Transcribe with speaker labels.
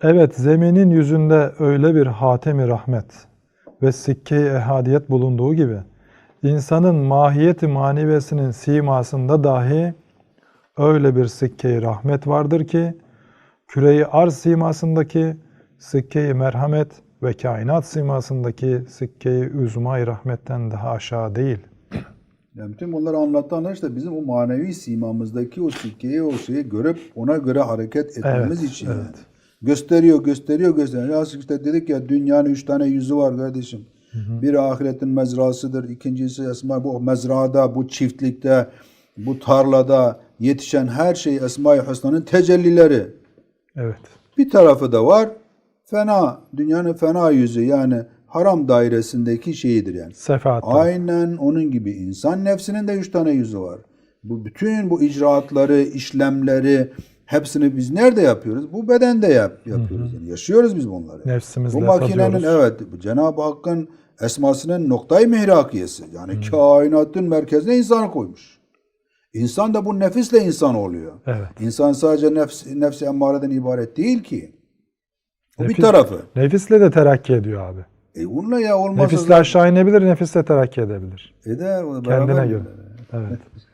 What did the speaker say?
Speaker 1: Evet, zeminin yüzünde öyle bir hatemi rahmet ve sikke-i ehadiyet bulunduğu gibi, insanın mahiyeti manivesinin simasında dahi öyle bir sikke-i rahmet vardır ki, küre-i arz simasındaki sikke-i merhamet ve kainat simasındaki sikke-i üzma-i rahmetten daha aşağı değil.
Speaker 2: Yani bütün bunları anlattanlar işte bizim o manevi simamızdaki o sikkeyi, o şeyi görüp ona göre hareket etmemiz
Speaker 1: Evet,
Speaker 2: için.
Speaker 1: evet.
Speaker 2: Gösteriyor, gösteriyor, gösteriyor. Ya işte dedik ya dünyanın üç tane yüzü var kardeşim. Biri ahiretin mezrasıdır. İkincisi esma bu mezrada, bu çiftlikte, bu tarlada yetişen her şey Esma-i Hüsna'nın tecellileri.
Speaker 1: Evet.
Speaker 2: Bir tarafı da var fena, dünyanın fena yüzü yani haram dairesindeki şeyidir yani.
Speaker 1: Sefahat.
Speaker 2: Aynen onun gibi insan nefsinin de üç tane yüzü var. Bu bütün bu icraatları, işlemleri hepsini biz nerede yapıyoruz? Bu bedende yap, yapıyoruz. Yani yaşıyoruz biz bunları.
Speaker 1: Nefsimizle
Speaker 2: Bu makinenin
Speaker 1: tadıyoruz.
Speaker 2: evet Cenab-ı Hakk'ın esmasının noktayı mihrakiyesi. Yani kainatın merkezine insanı koymuş. İnsan da bu nefisle insan oluyor.
Speaker 1: Evet.
Speaker 2: İnsan sadece nefs, nefsi emmareden ibaret değil ki. O bir tarafı.
Speaker 1: Nefisle de terakki ediyor abi.
Speaker 2: E onunla ya olmazsa
Speaker 1: Nefisle aşağı inebilir, nefisle terakki edebilir.
Speaker 2: eder.
Speaker 1: Kendine göre. Evet.